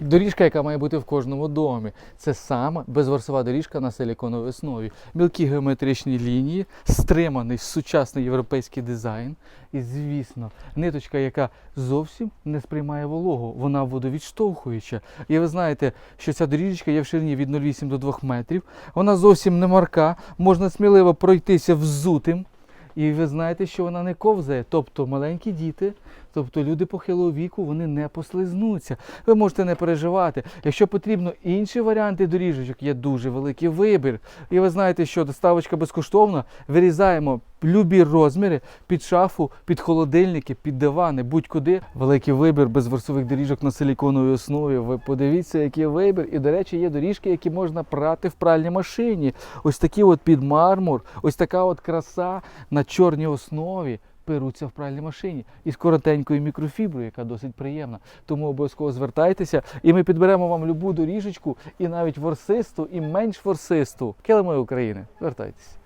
Доріжка, яка має бути в кожному домі. Це сама безворсова доріжка на силіконовій основі. Мілкі геометричні лінії, стриманий сучасний європейський дизайн. І, звісно, ниточка, яка зовсім не сприймає вологу, вона водовідштовхуюча. І ви знаєте, що ця доріжечка є в ширині від 0,8 до 2 метрів. Вона зовсім не марка, можна сміливо пройтися взутим. І ви знаєте, що вона не ковзає. Тобто маленькі діти, тобто люди похилого віку, вони не послизнуться. Ви можете не переживати. Якщо потрібно інші варіанти доріжечок, є дуже великий вибір. І ви знаєте, що доставочка безкоштовна. Вирізаємо любі розміри під шафу, під холодильники, під дивани, будь-куди. Великий вибір безворсових доріжок на силіконовій основі. Ви подивіться, який вибір. І, до речі, є доріжки, які можна прати в пральній машині. Ось такі от під мармур, ось така от краса на чорній основі. Перуться в пральній машині із коротенькою мікрофіброю, яка досить приємна. Тому обов'язково звертайтеся, і ми підберемо вам любу доріжечку, і навіть ворсисту, і менш ворсисту. Килимої України. Звертайтеся.